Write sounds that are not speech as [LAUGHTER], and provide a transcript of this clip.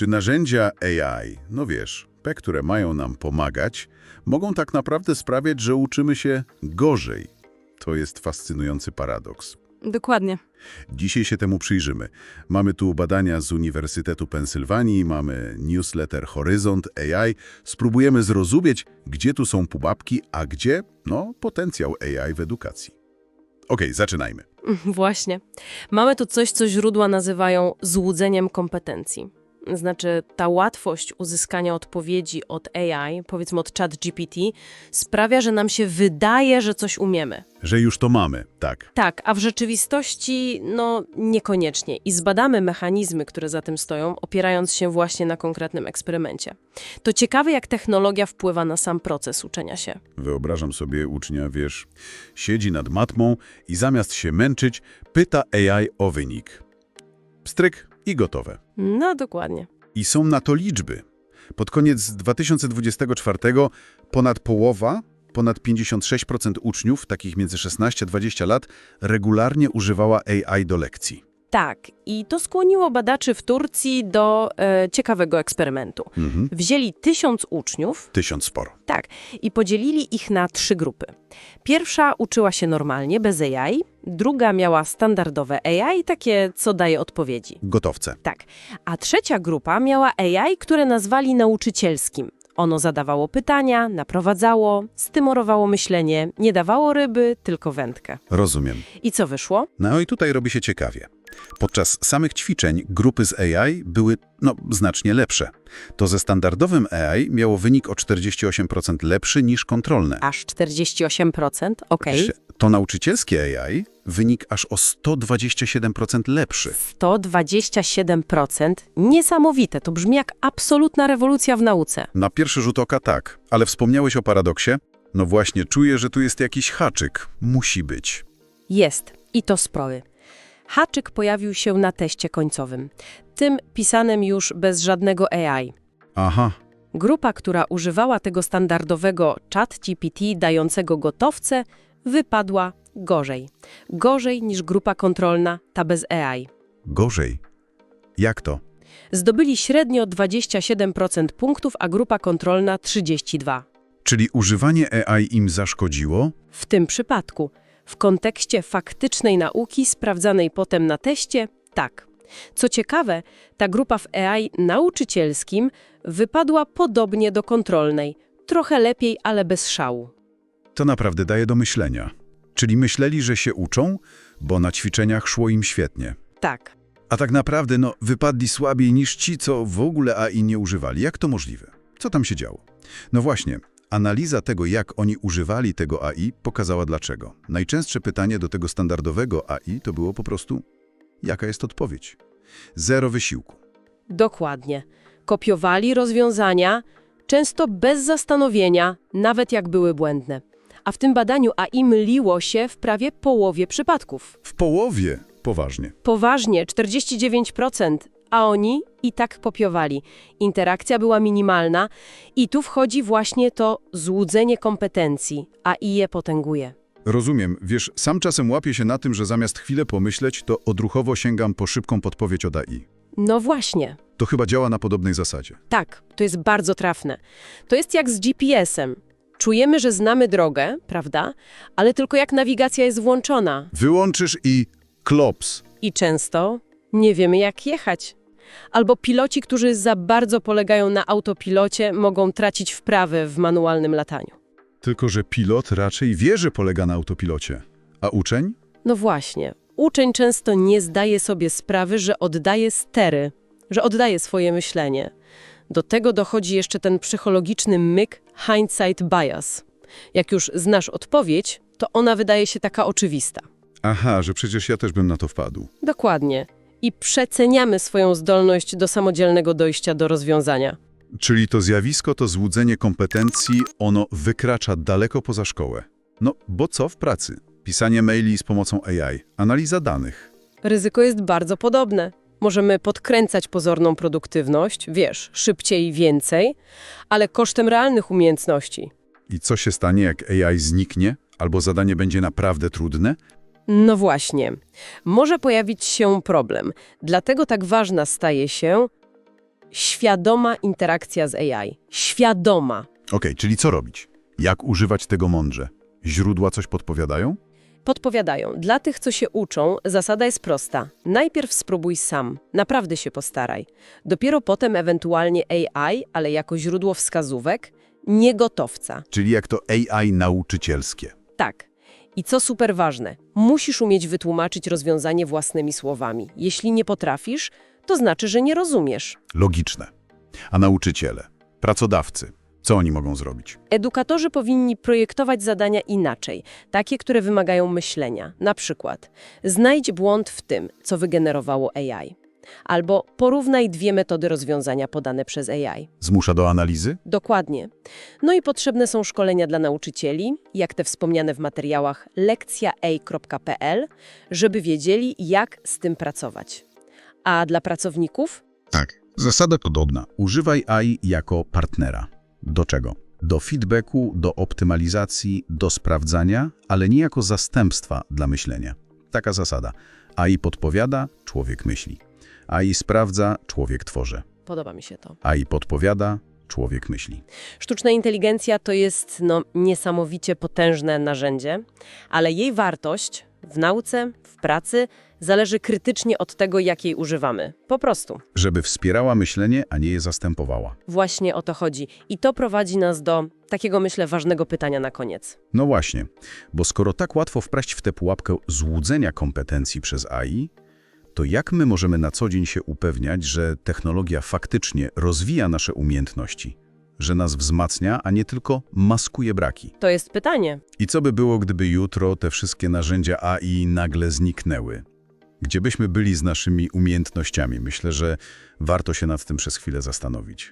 Czy narzędzia AI, no wiesz, te, które mają nam pomagać, mogą tak naprawdę sprawiać, że uczymy się gorzej? To jest fascynujący paradoks. Dokładnie. Dzisiaj się temu przyjrzymy. Mamy tu badania z Uniwersytetu Pensylwanii, mamy newsletter Horyzont AI. Spróbujemy zrozumieć, gdzie tu są pułapki, a gdzie, no, potencjał AI w edukacji. Okej, zaczynajmy. [LAUGHS] Właśnie. Mamy tu coś, co źródła nazywają złudzeniem kompetencji. Znaczy, ta łatwość uzyskania odpowiedzi od AI, powiedzmy od ChatGPT, sprawia, że nam się wydaje, że coś umiemy. Że już to mamy, tak. Tak, a w rzeczywistości, no niekoniecznie. I zbadamy mechanizmy, które za tym stoją, opierając się właśnie na konkretnym eksperymencie. To ciekawe, jak technologia wpływa na sam proces uczenia się. Wyobrażam sobie ucznia, wiesz, siedzi nad matmą i zamiast się męczyć, pyta AI o wynik. Pstryk i gotowe. No, dokładnie. I są na to liczby. Pod koniec 2024 ponad połowa, ponad 56% uczniów, takich między 16 a 20 lat, regularnie używała AI do lekcji. Tak, i to skłoniło badaczy w Turcji do e, ciekawego eksperymentu. Mhm. Wzięli tysiąc uczniów, Tysiąc sporo. tak, i podzielili ich na trzy grupy. Pierwsza uczyła się normalnie, bez AI, druga miała standardowe AI, takie, co daje odpowiedzi. Gotowce. Tak, a trzecia grupa miała AI, które nazwali nauczycielskim. Ono zadawało pytania, naprowadzało, stymulowało myślenie, nie dawało ryby, tylko wędkę. Rozumiem. I co wyszło? No i tutaj robi się ciekawie. Podczas samych ćwiczeń grupy z AI były, no, znacznie lepsze. To ze standardowym AI miało wynik o 48% lepszy niż kontrolne. Aż 48%, okej. Się- To nauczycielskie AI wynik aż o 127% lepszy. 127%. Niesamowite, to brzmi jak absolutna rewolucja w nauce. Na pierwszy rzut oka tak, ale wspomniałeś o paradoksie? No właśnie, czuję, że tu jest jakiś haczyk. Musi być. Jest, i to spory. Haczyk pojawił się na teście końcowym, tym pisanym już bez żadnego AI. Aha, Grupa, która używała tego standardowego ChatGPT dającego gotowce, wypadła gorzej. Gorzej niż grupa kontrolna, ta bez AI. gorzej. Jak to? Zdobyli średnio 27% punktów, a grupa kontrolna 32%. Czyli używanie AI im zaszkodziło? W tym przypadku, w kontekście faktycznej nauki sprawdzanej potem na teście, tak. Co ciekawe, ta grupa w AI nauczycielskim wypadła podobnie do kontrolnej. Trochę lepiej, ale bez szału. To naprawdę daje do myślenia. Czyli myśleli, że się uczą, bo na ćwiczeniach szło im świetnie. Tak. A tak naprawdę, no, wypadli słabiej niż ci, co w ogóle AI nie używali. Jak to możliwe? Co tam się działo? No właśnie, analiza tego, jak oni używali tego AI, pokazała dlaczego. Najczęstsze pytanie do tego standardowego AI to było po prostu, jaka jest odpowiedź? Zero wysiłku. Dokładnie. Kopiowali rozwiązania, często bez zastanowienia, nawet jak były błędne. A w tym badaniu AI myliło się w prawie połowie przypadków. W połowie, poważnie. Poważnie 49%, a oni i tak kopiowali. Interakcja była minimalna i tu wchodzi właśnie to złudzenie kompetencji, a i je potęguje. Rozumiem. Wiesz, sam czasem łapię się na tym, że zamiast chwilę pomyśleć, to odruchowo sięgam po szybką podpowiedź od AI. No właśnie, To chyba działa na podobnej zasadzie. tak, to jest bardzo trafne. To jest jak z GPS-em. Czujemy, że znamy drogę, prawda? Ale tylko jak nawigacja jest włączona. Wyłączysz i klops. I często nie wiemy, jak jechać. Albo piloci, którzy za bardzo polegają na autopilocie, mogą tracić wprawy w manualnym lataniu. Tylko, że pilot raczej wie, że polega na autopilocie. A uczeń? No właśnie. Uczeń często nie zdaje sobie sprawy, że oddaje stery, że oddaje swoje myślenie. Do tego dochodzi jeszcze ten psychologiczny myk hindsight bias. Jak już znasz odpowiedź, to ona wydaje się taka oczywista. Aha, że przecież ja też bym na to wpadł. Dokładnie. I przeceniamy swoją zdolność do samodzielnego dojścia do rozwiązania. Czyli to zjawisko, to złudzenie kompetencji, ono wykracza daleko poza szkołę. No, bo co w pracy? Pisanie maili z pomocą AI, analiza danych. Ryzyko jest bardzo podobne. Możemy podkręcać pozorną produktywność, wiesz, szybciej i więcej, ale kosztem realnych umiejętności. I co się stanie, jak AI zniknie, albo zadanie będzie naprawdę trudne? No właśnie. Może pojawić się problem. Dlatego tak ważna staje się świadoma interakcja z AI. Świadoma. Okej, czyli co robić? Jak używać tego mądrze? Źródła coś podpowiadają? Podpowiadają, dla tych, co się uczą, zasada jest prosta. Najpierw spróbuj sam, naprawdę się postaraj. Dopiero potem ewentualnie AI, ale jako źródło wskazówek, nie gotowca. Czyli jak to AI nauczycielskie. Tak. I co super ważne, musisz umieć wytłumaczyć rozwiązanie własnymi słowami. Jeśli nie potrafisz, to znaczy, że nie rozumiesz. Logiczne. A nauczyciele, pracodawcy, co oni mogą zrobić? Edukatorzy powinni projektować zadania inaczej, takie, które wymagają myślenia. Na przykład, znajdź błąd w tym, co wygenerowało AI. Albo porównaj dwie metody rozwiązania podane przez AI. Zmusza do analizy? Dokładnie. No i potrzebne są szkolenia dla nauczycieli, jak te wspomniane w materiałach lekcjaa.pl, żeby wiedzieli, jak z tym pracować. A dla pracowników? Tak. Zasada podobna. Używaj AI jako partnera. Do czego? Do feedbacku, do optymalizacji, do sprawdzania, ale nie jako zastępstwa dla myślenia. Taka zasada. AI podpowiada, człowiek myśli. AI sprawdza, człowiek tworzy. Podoba mi się to. AI podpowiada, człowiek myśli. Sztuczna inteligencja to jest no, niesamowicie potężne narzędzie, ale jej wartość w nauce, w pracy zależy krytycznie od tego, jak jej używamy. Po prostu. Żeby wspierała myślenie, a nie je zastępowała. Właśnie o to chodzi. I to prowadzi nas do takiego, myślę, ważnego pytania na koniec. No właśnie, bo skoro tak łatwo wpaść w tę pułapkę złudzenia kompetencji przez AI, to jak my możemy na co dzień się upewniać, że technologia faktycznie rozwija nasze umiejętności, że nas wzmacnia, a nie tylko maskuje braki? To jest pytanie. I co by było, gdyby jutro te wszystkie narzędzia AI nagle zniknęły? Gdzie byśmy byli z naszymi umiejętnościami? Myślę, że warto się nad tym przez chwilę zastanowić.